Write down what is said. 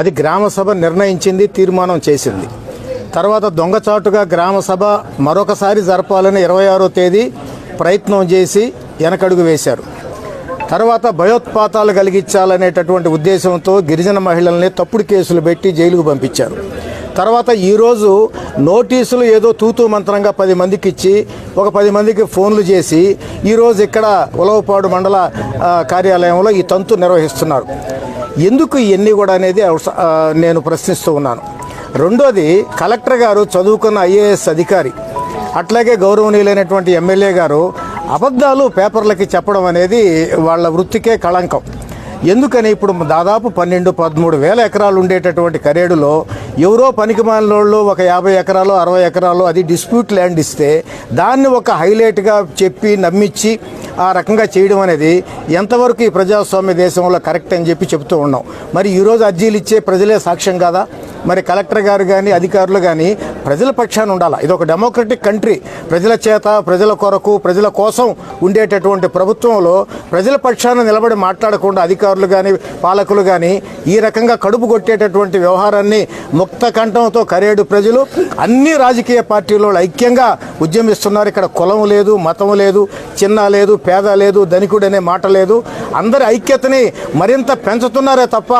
అది గ్రామసభ నిర్ణయించింది తీర్మానం చేసింది. తర్వాత దొంగచాటుగా గ్రామసభ మరొకసారి జరపాలని ఇరవై ఆరో తేదీ ప్రయత్నం చేసి వెనకడుగు వేశారు. తర్వాత భయోత్పాతాలు కలిగించాలనేటటువంటి ఉద్దేశంతో గిరిజన మహిళల్ని తప్పుడు కేసులు పెట్టి జైలుకు పంపించారు. తర్వాత ఈరోజు నోటీసులు ఏదో తూతూ మంత్రంగా పది మందికి ఇచ్చి ఒక పది మందికి ఫోన్లు చేసి ఈరోజు ఇక్కడ ఉలవపాడు మండల కార్యాలయంలో ఈ తంతు నిర్వహిస్తున్నారు. ఎందుకు ఇవన్నీ కూడా అనేది నేను ప్రశ్నిస్తూ ఉన్నాను. రెండోది కలెక్టర్ గారు చదువుకున్న ఐఏఎస్ అధికారి అట్లాగే గౌరవనీయులైనటువంటి ఎమ్మెల్యే గారు అబద్ధాలు పేపర్లకి చెప్పడం అనేది వాళ్ళ వృత్తికే కళంకం. ఎందుకని ఇప్పుడు దాదాపు పన్నెండు పదమూడు వేల ఎకరాలు ఉండేటటువంటి కరేడులో ఎవరో పనికి మాలినోళ్ళు ఒక యాభై ఎకరాలు అరవై ఎకరాలు అది డిస్ప్యూట్ ల్యాండ్ ఇస్తే దాన్ని ఒక హైలైట్గా చెప్పి నమ్మించి ఆ రకంగా చేయడం అనేది ఎంతవరకు ఈ ప్రజాస్వామ్య దేశంలో కరెక్ట్ అని చెప్పి చెప్తూ ఉన్నాం. మరి ఈరోజు అర్జీలు ఇచ్చే ప్రజలే సాక్ష్యం కాదా? మరి కలెక్టర్ గారు కానీ అధికారులు కానీ ప్రజల పక్షాన ఉండాలి? ఇది ఒక డెమోక్రటిక్ కంట్రీ ప్రజల చేత ప్రజల కొరకు ప్రజల కోసం ఉండేటటువంటి ప్రభుత్వంలో ప్రజల పక్షాన నిలబడి మాట్లాడకుండా అధికారులు కానీ పాలకులు కానీ ఈ రకంగా కడుపు కొట్టేటటువంటి వ్యవహారాన్ని ముక్త కంఠంతో కరేడు ప్రజలు అన్ని రాజకీయ పార్టీలు ఐక్యంగా ఉద్యమిస్తున్నారు. ఇక్కడ కులం లేదు మతం లేదు చిన్న లేదు పేద లేదు ధనికుడు అనే మాట లేదు. అందరి ఐక్యతని మరింత పెంచుతున్నారే తప్ప